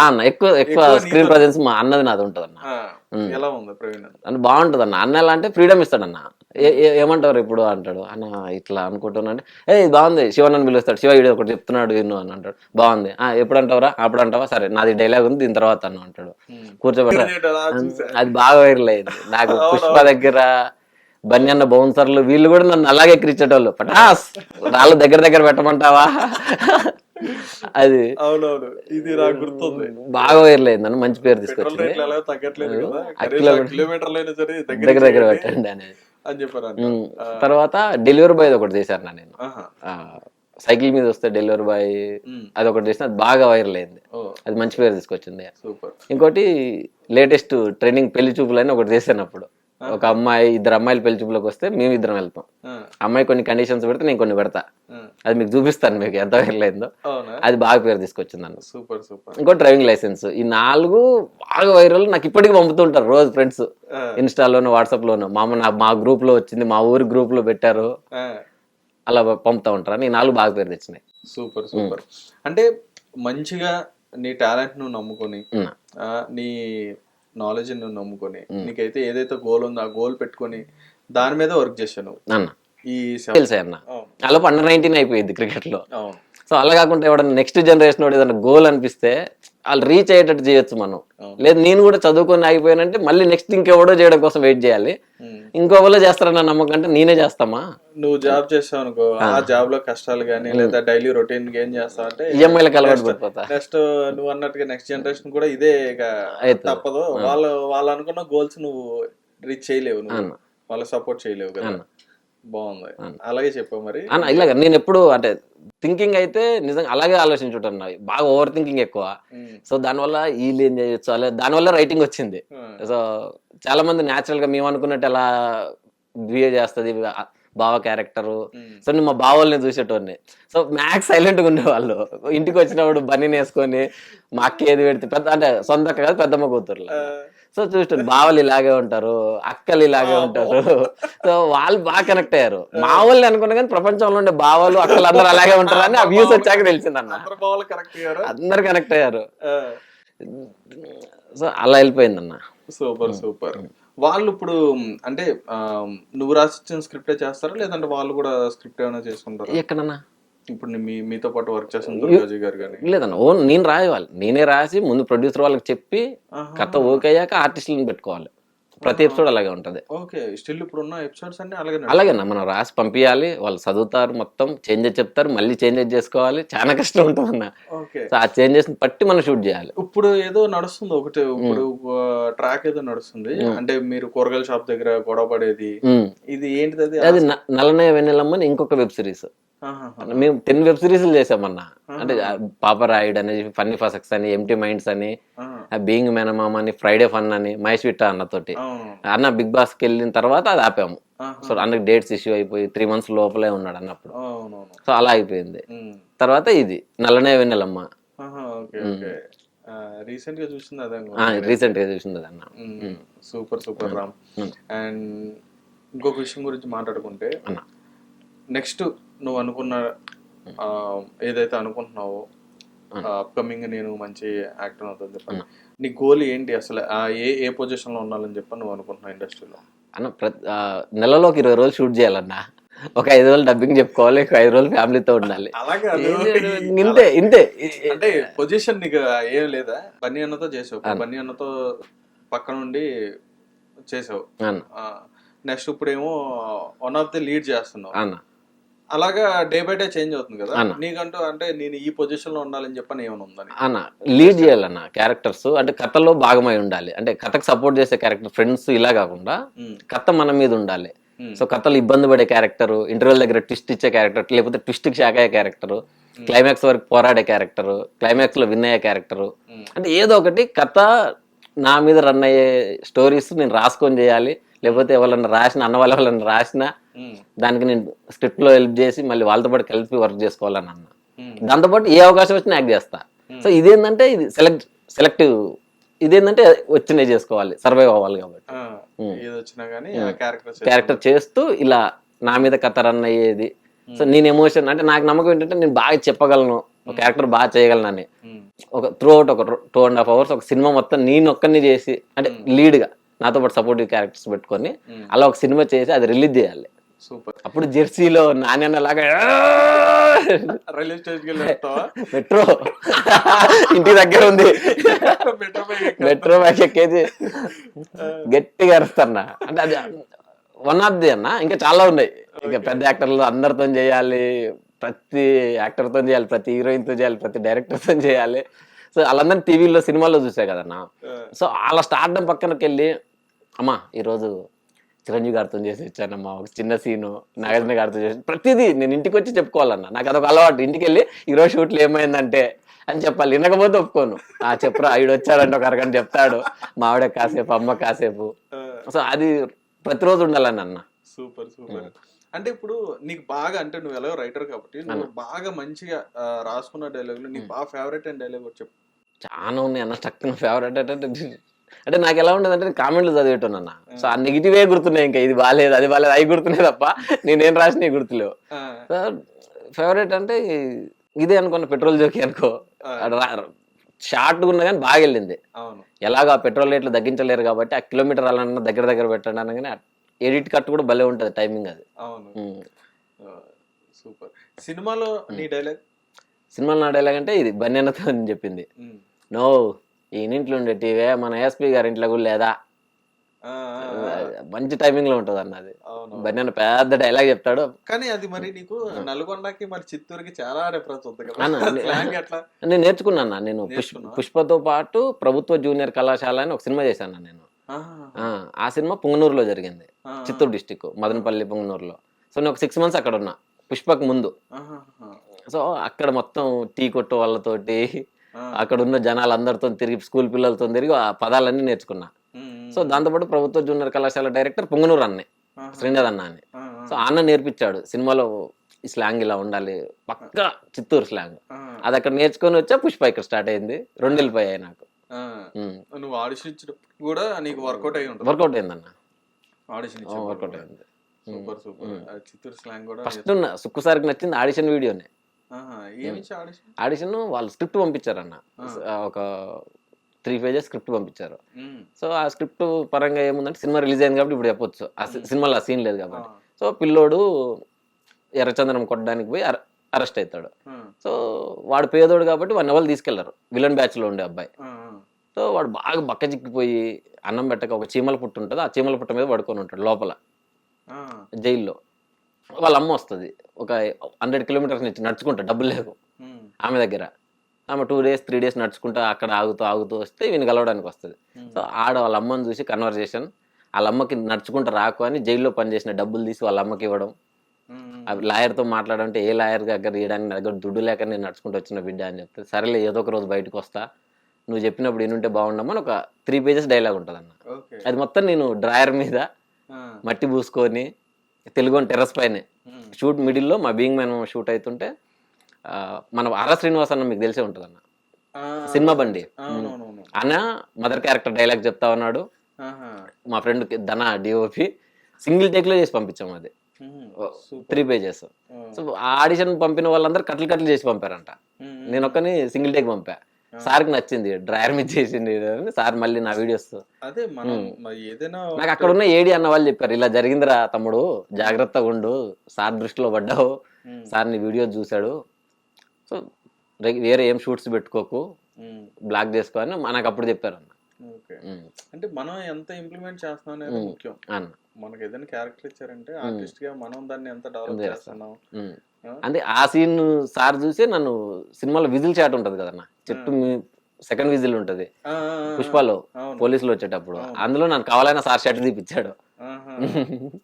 అన్న ఎక్కువ ఎక్కువ ఎక్కువ స్క్రీన్ ప్రజెన్స్ మా అన్నది నాది ఉంటుంది అన్న ఎలా ఉంది ప్రవీణ్ బాగుంటుంది అన్న అన్న ఎలా అంటే ఫ్రీడమ్ ఇస్తాడన్న. ఏ- ఏ- ఏమంటారు ఇప్పుడు అంటాడు? అన్న ఇట్లా అనుకుంటున్నా అంటే ఏ బాగుంది శివ నన్ను పిలుస్తాడు. శివ వీడియో ఒకటి చెప్తున్నాడు విను అని అంటాడు. బాగుంది. ఆ ఎప్పుడు అంటావరా అప్పుడు అంటావా సరే నాది డైలాగ్ ఉంది దీని తర్వాత అన్న అంటాడు. కూర్చోబెట్ట. అది బాగా వైరల్ అయింది. నాకు పుష్ప దగ్గర బన్యన్న బౌన్సర్లు వీళ్ళు కూడా నన్ను అలాగే ఎక్కిరించేటోళ్ళు పటాస్! రాళ్ళు దగ్గర దగ్గర పెట్టమంటావా? అది అవునవును. ఇది నాకు గుర్తుంది. బాగా వైరల్ అయింది అని మంచి పేరు తీసుకొచ్చింది. తగ్గట్లేదు కదా? కిలోమీటర్లు అయినా సరే దగ్గర దగ్గర పెట్టండి అనేది. అని చెప్పారు. తర్వాత డెలివరీ బాయ్ ఒకటి చేశాను నా నేను. సైకిల్ మీద వస్తే డెలివరీ బాయ్. అది ఒకటి చేసిన అది బాగా వైరల్ అయింది. అది మంచి పేరు తీసుకొచ్చింది. సూపర్. ఇంకోటి లేటెస్ట్ ట్రైనింగ్ పెళ్ళి చూపులు అని ఒకటి చేశాను అప్పుడు. ఒక అమ్మాయి ఇద్దరు అమ్మాయిలు పెళ్ళి చూపులకు వస్తే మేము ఇద్దరం వెళ్తాం. అమ్మాయి కొన్ని కండిషన్స్ పెడితే నేను కొన్ని పెడతా. అది మీకు చూపిస్తాను మీకు ఎంత వైరల్ అది బాగా పేరు తీసుకొచ్చింది నన్ను. Super super. ఇంకో డ్రైవింగ్ లైసెన్స్. ఈ నాలుగు బాగా వైరల్ నాకు ఇప్పటికీ పంపుతుంటారు రోజు ఫ్రెండ్స్. ఇన్స్టాలోను వాట్సాప్లోను. మా అమ్మ నా మా గ్రూప్లో వచ్చింది మా ఊరి గ్రూప్లో పెట్టారు. ఆ. అలా పంపుతా ఉంటారు. ఈ నాలుగు బాగా పేరు తెచ్చినాయి. Super super. అంటే మంచిగా నీ టాలెంట్ నువ్వు నమ్ముకొని నీ నాలెడ్జ్ నువ్వు నమ్ముకొని నీకైతే ఏదైతే గోల్ ఉందో ఆ గోల్ పెట్టుకొని దాని మీద వర్క్ చేశాను ఈ తెలుసా అన్న అలా అండర్ నైన్టీన్ అయిపోయింది క్రికెట్లో సో అలా కాకుండా ఎవడన్నా నెక్స్ట్ జనరేషన్ వాడు ఏదైనా గోల్ అనిపిస్తే వాళ్ళు రీచ్ అయ్యేటట్టు చేయొచ్చు మనం. లేదు నేను కూడా చదువుకొని ఆగిపోయానంటే మళ్ళీ నెక్స్ట్ ఇంకెవడో చేయడం కోసం వెయిట్ చేయాలి. ఇంకొకరు చేస్తారన్న నమ్మకం అంటే నేనే చేస్తామా? నువ్వు జాబ్ చేస్తావు అనుకో ఆ. జాబ్లో కష్టాలు కానీ లేదా డైలీ రొటీన్ ఏం చేస్తావు అంటే ఈఎంఐలకు అలవాటు పడిపోతా. నెక్స్ట్ నువ్వు అన్నట్టుగా నెక్స్ట్ జనరేషన్ కూడా ఇదే. తప్పదు. వాళ్ళు వాళ్ళు అనుకున్న గోల్స్ నువ్వు రీచ్ చేయలేవు నువ్వు. వాళ్ళకి సపోర్ట్ చేయలేవు కదా. బాగుంది. అలాగే చెప్పావు మరి. అన్న ఇలాగ నేను ఎప్పుడు అంటే థింకింగ్ అయితే నిజంగా అలాగే ఆలోచించుంటాను నా. బాగా ఓవర్ థింకింగ్ ఎక్కువ. సో దానివల్ల వీళ్ళు ఏం చేయొచ్చు? అలా దానివల్ల రైటింగ్ వచ్చింది. సో చాలా మంది న్యాచురల్గా మేము అనుకున్నట్టు ఎలా బిహేవ్ చేస్తుంది బావ క్యారెక్టర్. సో నేను మా బావల్ని చూసేటోడిని. సో మ్యాక్స్ సైలెంట్గా ఉండేవాళ్ళు. ఇంటికి వచ్చినప్పుడు బన్నీ వేసుకొని మా అక్క ఏది పెడితే పెద్ద అంటే సొంత కాదు పెద్దమ్మ కూతురు ఆ, సో చూస్తాను బావలు ఇలాగే ఉంటారు అక్కలు ఇలాగే ఉంటారు. సో వాళ్ళు బాగా కనెక్ట్ అయ్యారు. మా వాళ్ళు అనుకున్నా కానీ ప్రపంచంలో ఉండే బావలు అక్కలు అందరూ అలాగే ఉంటారు అని ఆ వ్యూస్ వచ్చాక తెలిసిందన్న అందరు కనెక్ట్ అయ్యారు. సో అలా వెళ్ళిపోయిందన్న సూపర్ సూపర్. వాళ్ళు ఇప్పుడు అంటే నువ్వు రాసిచ్చిన స్క్రిప్టే చేస్తారా? లేదంటే వాళ్ళు కూడా స్క్రిప్ట్ ఏమైనా చేసుకుంటారా? ఎక్కడన్నా? ఇప్పుడు మీ మీతో పాటు వర్క్ చేస్తున్న గారు కానీ లేదన్న ఓన్ నేను రాయాలి నేనే రాసి ముందు ప్రొడ్యూసర్ వాళ్ళకి చెప్పి. కథ ఓకే అయ్యాక ఆర్టిస్టులను పెట్టుకోవాలి. ప్రతి ఎపిసోడ్ అలాగే ఉంటది. ఓకే స్టిల్ ఇప్పుడు ఉన్న ఎపిసోడ్స్ అన్ని అలాగే. అలాగేనా మనం రాసి పంపించాలి వాళ్ళు చదువుతారు మొత్తం చేంజెస్ చెప్తారు మళ్ళీ చేంజెస్ చేసుకోవాలి చాలా కష్టం ఉంటుంది అన్న సో ఆ చేంజెస్ బట్టి మనం షూట్ చేయాలి. ఇప్పుడు ఏదో నడుస్తుంది ఒకటి ఇప్పుడు ట్రాక్ ఏదో నడుస్తుంది. అంటే మీరు కూరగాయల షాప్ దగ్గర గొడవ పడేది. ఇది ఏంటిది అది? అది న- నల్లనే వెన్నెలమ్మని ఇంకొక వెబ్ సిరీస్. మేము టెన్ వెబ్ సిరీస్లు చేసామన్న అంటే పాప రాయిడ్ అని ఫన్నీ ఫసక్స్ అని ఎంటీ మైండ్స్ అని బీయింగ్ మేనమామ అని ఫ్రైడే ఫన్ అని మహేష్ విట్ట అన్నతోటి. అన్న బిగ్ బాస్కి వెళ్ళిన తర్వాత అది ఆపాము. సో అన్నకి డేట్స్ ఇష్యూ అయిపోయి త్రీ మంత్స్ లోపలే ఉన్నాడు అన్నప్పుడు. సో అలా అయిపోయింది. తర్వాత ఇది నల్లనే వెన్నెలమ్మ. రీసెంట్గా చూసింది అదే రీసెంట్గా చూసింది అది అన్న. Super super Ram. అండ్ ఇంకొక విషయం గురించి మాట్లాడుకుంటే అన్న. నెక్స్ట్ నువ్వు అనుకున్న ఏదైతే అనుకుంటున్నావో అప్కమింగ్ నేను మంచి యాక్టర్ అవుతుంది చెప్పండి. నీ గోల్ ఏంటి? అసలు ఆ ఏ ఏ పొజిషన్లో ఉండాలని చెప్పి నువ్వు అనుకుంటున్నావు ఇండస్ట్రీలో అన్న ప్రతి ఆ, నెలలోకి ఇరవై రోజులు షూట్ చేయాలన్న. ఒక ఐదు రోజులు డబ్బింగ్ చెప్పుకోవాలి ఒక ఐదు రోజులు ఫ్యామిలీతో ఉండాలి. ఇంతే ఇంతే. అంటే పొజిషన్ నీకు ఏం లేదా? బన్నీ అన్నతో చేసావు. బన్నీ అన్నతో పక్క నుండి చేసావు. అన్న నెక్స్ట్ ఇప్పుడేమో వన్ ఆఫ్ ది లీడ్ చేస్తున్నావు. అన్న అలాగా డే బై డే చేంజ్ అవుతుంది కదా. నీకంటూ అంటే నేను ఈ పొజిషన్లో ఉండాలని చెప్పని ఏమైనా ఉందని అన్న లీడ్ చేయాలన్న క్యారెక్టర్స్ అంటే కథలో భాగమై ఉండాలి. అంటే కథకు సపోర్ట్ చేసే క్యారెక్టర్ ఫ్రెండ్స్ ఇలా కాకుండా కథ మన మీద ఉండాలి. సో కథలు ఇబ్బంది పడే క్యారెక్టర్ ఇంటర్వెల్ దగ్గర ట్విస్ట్ ఇచ్చే క్యారెక్టర్ లేకపోతే ట్విస్ట్కి షాక్ అయ్యే క్యారెక్టర్ క్లైమాక్స్ వరకు పోరాడే క్యారెక్టర్ క్లైమాక్స్లో విన్ అయ్యే క్యారెక్టర్. అంటే ఏదో ఒకటి కథ నా మీద రన్ అయ్యే స్టోరీస్ నేను రాసుకొని చేయాలి. లేకపోతే ఎవరన్నా రాసిన అన్న వాళ్ళ ఎవరన్నా రాసినా దానికి నేను స్క్రిప్ట్లో హెల్ప్ చేసి మళ్ళీ వాళ్ళతో పాటు కలిపి వర్క్ చేసుకోవాలని అన్న. దాంతోపాటు ఏ అవకాశం వచ్చినా యాక్ట్ చేస్తా. సో ఇదేంటంటే ఇది సెలెక్ట్ సెలెక్టివ్ ఇదేంటంటే వచ్చినవి చేసుకోవాలి సర్వైవ్ అవ్వాలి కాబట్టి. క్యారెక్టర్ చేస్తూ. ఇలా నా మీద కథ రన్ అయ్యేది. సో నేను ఎమోషన్ అంటే నాకు నమ్మకం ఏంటంటే నేను బాగా చెప్పగలను ఒక క్యారెక్టర్ బాగా చేయగలనని ఉమ్, ఒక త్రూ అవుట్ ఒక టూ అండ్ హాఫ్ అవర్స్ ఒక సినిమా మొత్తం నేను ఒక్కరిని చేసి అంటే లీడ్గా నాతో పాటు సపోర్టివ్ క్యారెక్టర్స్ పెట్టుకొని ఉమ్. అలా ఒక సినిమా చేసి అది రిలీజ్ చేయాలి. సూపర్ అప్పుడు జెర్సీలో నాణ్యన లాగా రైల్వే వస్తావా? మెట్రో. ఇంటి దగ్గర ఉంది. మెట్రో బ్యాక్ ఎక్కేది. గట్టిగా అరుస్తాన్న. అంటే అది వన్ ఆఫ్ ది అన్న. ఇంకా చాలా ఉన్నాయి. ఇంకా పెద్ద యాక్టర్లు అందరితో చేయాలి. ప్రతి యాక్టర్తో చేయాలి. ప్రతి హీరోయిన్తో చేయాలి. ప్రతి డైరెక్టర్తో చేయాలి. సో వాళ్ళందరినీ టీవీలో సినిమాల్లో చూసా కదన్నా. సో అలా స్టార్డం పక్కనకి వెళ్ళి అమ్మా ఈరోజు చిరంజీవి గారితో చేసి ఇచ్చానమ్మా ఒక చిన్న సీను నాగార్జున గారితో చేసి ప్రతిదీ నేను ఇంటికి వచ్చి చెప్పుకోవాలన్నా. నాకు అదొక అలవాటు. ఇంటికి వెళ్ళి ఈరోజు షూట్లు ఏమైందంటే అని చెప్పాలి. వినకపోతే ఒప్పుకోను. ఆ చెప్పురా ఈడు వచ్చాడంటే ఒక అరగంట చెప్తాడు. మా ఆవిడ కాసేపు అమ్మ కాసేపు. సో అది ప్రతిరోజు ఉండాలని అన్న. Super super. అంటే ఇప్పుడు నీకు బాగా అంటే నువ్వు ఎలాగో రైటర్ కాబట్టి నువ్వు బాగా మంచిగా రాసుకున్న డైలాగులు నీకు బాగా ఫేవరెట్ అయిన డైలాగ్ చెప్పు. చాలా ఉన్నాయి అన్న స్టక్ ఫేవరెట్ అంటే అంటే నాకు ఎలా ఉండదు అంటే కామెంట్లు చదివేటాను అన్న. సో ఆ నెగిటివే గుర్తున్నాయి ఇంకా ఇది బాగాలేదు అది బాగాలేదు అవి గుర్తున్నాయి తప్ప నేనేం రాసినవి గుర్తులేవు. ఫేవరెట్ అంటే ఇదే అనుకున్న పెట్రోల్ జోకి అనుకో. షార్ట్ ఉన్నా కానీ బాగా వెళ్ళింది. ఎలాగో ఆ పెట్రోల్ రేట్లు తగ్గించలేరు కాబట్టి ఆ కిలోమీటర్ అలా దగ్గర దగ్గర పెట్టండి అనగానే ఎడిట్ కట్ కూడా భలే ఉంటుంది టైమింగ్ అది. సూపర్. సినిమాలో నీ డైలాగ్ సినిమాలో నా డైలాగ్ అంటే ఇది బన్యనతో అని చెప్పింది. నో ఈయన ఇంట్లో ఉండే టీవీ మన ఎస్పీ గారి ఇంట్లో కూడా లేదా? మంచి టైమింగ్లో ఉంటుంది అన్న అది. అవును బన్యన పెద్ద డైలాగ్ చెప్తాడు. కానీ అది మరి నీకు నల్గొండకి మరి చిత్తూరుకి చాలా డిఫరెన్స్ ఉంది నేను నేర్చుకున్నాను నేను? పుష్పతో పాటు ప్రభుత్వ జూనియర్ కళాశాల అని ఒక సినిమా చేశాను నేను. ఆ, ఆ సినిమా పుంగనూరులో జరిగింది. చిత్తూరు డిస్టిక్ మదనపల్లి పుంగనూరులో. సో నేను ఒక సిక్స్ మంత్స్ అక్కడ ఉన్నా పుష్పకు ముందు. సో అక్కడ మొత్తం టీ కొట్టు వాళ్ళతోటి అక్కడ ఉన్న జనాలందరితో తిరిగి స్కూల్ పిల్లలతో తిరిగి ఆ పదాలన్నీ నేర్చుకున్నా. సో దాంతోపాటు ప్రభుత్వ జూనియర్ కళాశాల డైరెక్టర్ పుంగనూరు అన్నే శ్రీనాథ్ అన్న అని సో అన్న నేర్పించాడు సినిమాలో ఈ స్లాంగ్ ఇలా ఉండాలి పక్కా చిత్తూరు స్లాంగ్. అది అక్కడ నేర్చుకొని వచ్చా పుష్ప ఇక్కడ స్టార్ట్ అయింది రెండు వెళ్ళిపోయాయి నాకు. నువ్వు ఆడిషన్ ఇచ్చినప్పుడు కూడా నీకు వర్కౌట్ అయి ఉంటుంది? వర్కౌట్ అయిందన్న ఆడిషన్ వర్కౌట్ అయింది. Super super. చిత్తూరు స్లాంగ్ కూడా ఫస్ట్ సుక్కు సార్కి నచ్చింది ఆడిషన్ వీడియోనే. ఆడిషన్? వాళ్ళు స్క్రిప్ట్ పంపించారన్న. ఒక త్రీ పేజెస్ స్క్రిప్ట్ పంపించారు. సో ఆ స్క్రిప్ట్ పరంగా ఏముందంటే సినిమా రిలీజ్ అయింది కాబట్టి ఇప్పుడు చెప్పొచ్చు. ఆ సినిమాలో ఆ సీన్ లేదు కాబట్టి. సో పిల్లోడు ఎర్రచందనం కొట్టడానికి పోయి అరెస్ట్ అవుతాడు. సో వాడు పేదోడు కాబట్టి వాడిని ఎవరు తీసుకెళ్ళరు. విలన్ బ్యాచ్లో ఉండే అబ్బాయి. సో వాడు బాగా బక్క చిక్కిపోయి అన్నం పెట్టక ఒక చీమల పుట్టు ఉంటుంది. ఆ చీమల పుట్ట మీద పడుకొని ఉంటాడు లోపల. జైల్లో. వాళ్ళ అమ్మ వస్తుంది ఒక హండ్రెడ్ కిలోమీటర్స్ నుంచి నడుచుకుంటా డబ్బులు లేవు. ఆమె దగ్గర. ఆమె టూ డేస్ త్రీ డేస్ నడుచుకుంటా అక్కడ ఆగుతూ ఆగుతూ వస్తే ఈయన కలవడానికి వస్తుంది. సో ఆడ వాళ్ళ అమ్మని చూసి కన్వర్జేషన్ వాళ్ళ అమ్మకి నడుచుకుంటూ రాకు అని జైల్లో పనిచేసిన డబ్బులు తీసి వాళ్ళ అమ్మకి ఇవ్వడం లాయర్తో మాట్లాడంటే ఏ లాయర్ దగ్గర ఇవ్వడానికి నా దగ్గర దుడ్డు లేక నేను నడుచుకుంటూ వచ్చిన బిడ్డ అని చెప్తే సరేలే ఏదో ఒక రోజు బయటకు వస్తా. నువ్వు చెప్పినప్పుడు ఏనుంటే బాగుండమని ఒక త్రీ పేజెస్ డైలాగ్ ఉంటుంది అన్న అది మొత్తం నేను డ్రాయర్ మీద మట్టి పూసుకొని తెలుగు టెర్రస్ పైనే. షూట్ మిడిల్లో మా బీయింగ్ మ్యాన్ షూట్ అవుతుంటే మన ఆర శ్రీనివాస్ అన్న మీకు తెలిసే ఉంటుంది అన్న సినిమా బండి. అన్న మదర్ క్యారెక్టర్ డైలాగ్ చెప్తా ఉన్నాడు. మా ఫ్రెండ్ ధన డిఓపి సింగిల్ టేక్లో చేసి పంపించాం అది. Three pages. సో ఆడిషన్ పంపిన వాళ్ళందరూ కట్లు కట్లు చేసి పంపారంట. నేను ఒక్కని సింగిల్ టేక్ పంపా. సార్కి నచ్చింది. డ్రైవర్ మీద చేసింది సార్ మళ్ళీ నా వీడియోస్. అదే మనం ఏదైనా నాకు అక్కడ ఉన్న ఏడి అన్న వాళ్ళు చెప్పారు ఇలా జరిగిందిరా తమ్ముడు జాగ్రత్తగా ఉండు సార్ దృష్టిలో పడ్డావు సార్ నీ వీడియో చూశాడు సో వేరే ఏం షూట్స్ పెట్టుకోకు బ్లాక్ చేసుకో అని మనకు అప్పుడు చెప్పారు అన్న. ఓకే. అంటే మనం ఎంత ఇంప్లిమెంట్ చేస్తున్నాం అనేది ముఖ్యం. అన్న మనకి ఏదైనా క్యారెక్టర్ ఇచ్చారంటే ఆర్టిస్ట్గా మనం దాన్ని ఎంత డెవలప్ చేస్తాం. చేస్తున్నాం? అంటే ఆ సీన్ సార్ చూసి నన్ను సినిమాలో విజిల్ చాట్ ఉంటది కదన్న. చెట్టు సెకండ్ విజిల్ ఉంటది. పుష్పలో పోలీసులు వచ్చేటప్పుడు. అందులో నన్ను కావాలైనా సార్ షర్ట్ తీపిచ్చాడు.